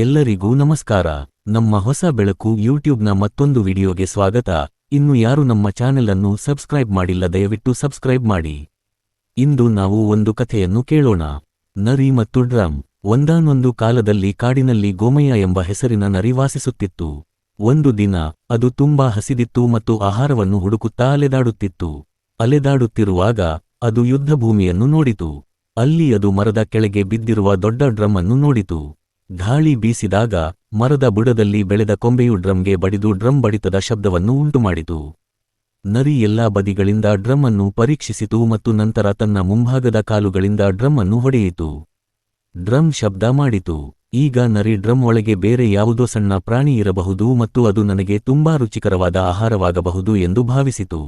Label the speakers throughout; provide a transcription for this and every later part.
Speaker 1: ಎಲ್ಲರಿಗೂ ನಮಸ್ಕಾರ. ನಮ್ಮ ಹೊಸ ಬೆಳಕು ಯೂಟ್ಯೂಬ್ನ ಮತ್ತೊಂದು ವಿಡಿಯೋಗೆ ಸ್ವಾಗತ. ಇನ್ನು ಯಾರು ನಮ್ಮ ಚಾನೆಲ್ ಅನ್ನು ಸಬ್ಸ್ಕ್ರೈಬ್ ಮಾಡಿಲ್ಲ, ದಯವಿಟ್ಟು ಸಬ್ಸ್ಕ್ರೈಬ್ ಮಾಡಿ. ಇಂದು ನಾವು ಒಂದು ಕಥೆಯನ್ನು ಕೇಳೋಣ. ನರಿ ಮತ್ತು ಡ್ರಮ್, ಒಂದಾನೊಂದು ಕಾಲದಲ್ಲಿ ಕಾಡಿನಲ್ಲಿ ಗೋಮಯ್ಯ ಎಂಬ ಹೆಸರಿನ ನರಿ ವಾಸಿಸುತ್ತಿತ್ತು. ಒಂದು ದಿನ, ಅದು ತುಂಬಾ ಹಸಿದಿತ್ತು ಮತ್ತು ಆಹಾರವನ್ನು ಹುಡುಕುತ್ತಾ ಅಲೆದಾಡುತ್ತಿತ್ತು. ಅಲೆದಾಡುತ್ತಿರುವಾಗ, ಅದು ಯುದ್ಧಭೂಮಿಯನ್ನು ನೋಡಿತು. ಅಲ್ಲಿ ಅದು ಮರದ ಕೆಳಗೆ ಬಿದ್ದಿರುವ ದೊಡ್ಡ ಡ್ರಮ್ ಅನ್ನು ನೋಡಿತು. ಗಾಳಿ ಬೀಸಿದಾಗ ಮರದ ಬುಡದಲ್ಲಿ ಬೆಳೆದ ಕೊಂಬೆಯು ಡ್ರಮ್ಗೆ ಬಡಿದು ಡ್ರಮ್ ಬಡಿತದ ಶಬ್ದವನ್ನು ಉಂಟುಮಾಡಿತು. ನರಿ ಎಲ್ಲಾ ಬದಿಗಳಿಂದ ಡ್ರಮ್ ಅನ್ನು ಪರೀಕ್ಷಿಸಿತು ಮತ್ತು ನಂತರ ತನ್ನ ಮುಂಭಾಗದ ಕಾಲುಗಳಿಂದ ಡ್ರಮ್ ಅನ್ನು ಹೊಡೆಯಿತು. ಡ್ರಮ್ ಶಬ್ದ ಮಾಡಿತು. ಈಗ ನರಿ ಡ್ರಮ್ ಒಳಗೆ ಬೇರೆ ಯಾವುದೋ ಸಣ್ಣ ಪ್ರಾಣಿ ಇರಬಹುದು ಮತ್ತು ಅದು ನನಗೆ ತುಂಬಾ ರುಚಿಕರವಾದ ಆಹಾರವಾಗಬಹುದು ಎಂದು ಭಾವಿಸಿತು.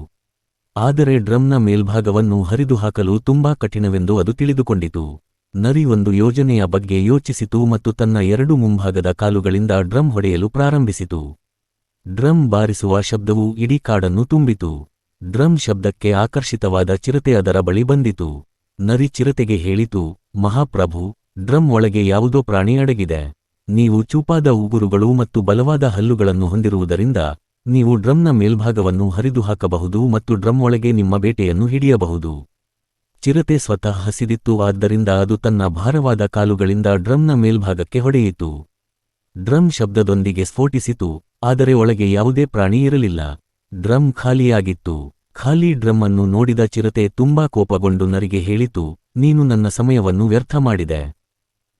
Speaker 1: ಆದರೆ ಡ್ರಮ್ನ ಮೇಲ್ಭಾಗವನ್ನು ಹರಿದು ಹಾಕಲು ತುಂಬಾ ಕಠಿಣವೆಂದು ಅದು ತಿಳಿದುಕೊಂಡಿತು. ನರಿ ಒಂದು ಯೋಜನೆಯ ಬಗ್ಗೆ ಯೋಚಿಸಿತು ಮತ್ತು ತನ್ನ ಎರಡು ಮುಂಭಾಗದ ಕಾಲುಗಳಿಂದ ಡ್ರಮ್ ಹೊಡೆಯಲು ಪ್ರಾರಂಭಿಸಿತು. ಡ್ರಮ್ ಬಾರಿಸುವ ಶಬ್ದವು ಇಡೀ ಕಾಡನ್ನು ತುಂಬಿತು. ಡ್ರಮ್ ಶಬ್ದಕ್ಕೆ ಆಕರ್ಷಿತವಾದ ಚಿರತೆ ಅದರ ಬಳಿ ಬಂದಿತು. ನರಿ ಚಿರತೆಗೆ ಹೇಳಿತು, ಮಹಾಪ್ರಭು, ಡ್ರಮ್ ಒಳಗೆ ಯಾವುದೋ ಪ್ರಾಣಿ ಅಡಗಿದೆ. ನೀವು ಚೂಪಾದ ಉಗುರುಗಳು ಮತ್ತು ಬಲವಾದ ಹಲ್ಲುಗಳನ್ನು ಹೊಂದಿರುವುದರಿಂದ ನೀವು ಡ್ರಮ್ನ ಮೇಲ್ಭಾಗವನ್ನು ಹರಿದು ಹಾಕಬಹುದು ಮತ್ತು ಡ್ರಮ್ ಒಳಗೆ ನಿಮ್ಮ ಬೇಟೆಯನ್ನು ಹಿಡಿಯಬಹುದು. ಚಿರತೆ ಸ್ವತಃ ಹಸಿದಿತ್ತು, ಆದ್ದರಿಂದ ಅದು ತನ್ನ ಭಾರವಾದ ಕಾಲುಗಳಿಂದ ಡ್ರಮ್ನ ಮೇಲ್ಭಾಗಕ್ಕೆ ಹೊಡೆಯಿತು. ಡ್ರಮ್ ಶಬ್ದದೊಂದಿಗೆ ಸ್ಫೋಟಿಸಿತು, ಆದರೆ ಒಳಗೆ ಯಾವುದೇ ಪ್ರಾಣಿ ಇರಲಿಲ್ಲ. ಡ್ರಮ್ ಖಾಲಿಯಾಗಿತ್ತು. ಖಾಲಿ ಡ್ರಮ್ ಅನ್ನು ನೋಡಿದ ಚಿರತೆ ತುಂಬಾ ಕೋಪಗೊಂಡು ನರಿಗೆ ಹೇಳಿತು, ನೀನು ನನ್ನ ಸಮಯವನ್ನು ವ್ಯರ್ಥ ಮಾಡಿದೆ.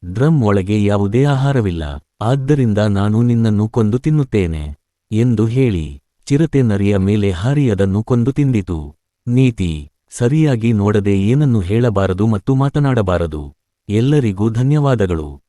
Speaker 1: ಡ್ರಮ್ ಒಳಗೆ ಯಾವುದೇ ಆಹಾರವಿಲ್ಲ, ಆದ್ದರಿಂದ ನಾನು ನಿನ್ನನ್ನು ಕೊಂದು ತಿನ್ನುತ್ತೇನೆ ಎಂದು ಹೇಳಿ, ಚಿರತೆ ನರಿಯ ಮೇಲೆ ಹಾರಿ ಅದನ್ನು ಕೊಂದು ತಿಂದಿತು. ನೀತಿ ಸರಿಯಾಗಿ ನೋಡದೆ ಏನನ್ನು ಹೇಳಬಾರದು ಮತ್ತು ಮಾತನಾಡಬಾರದು. ಎಲ್ಲರಿಗೂ ಧನ್ಯವಾದಗಳು.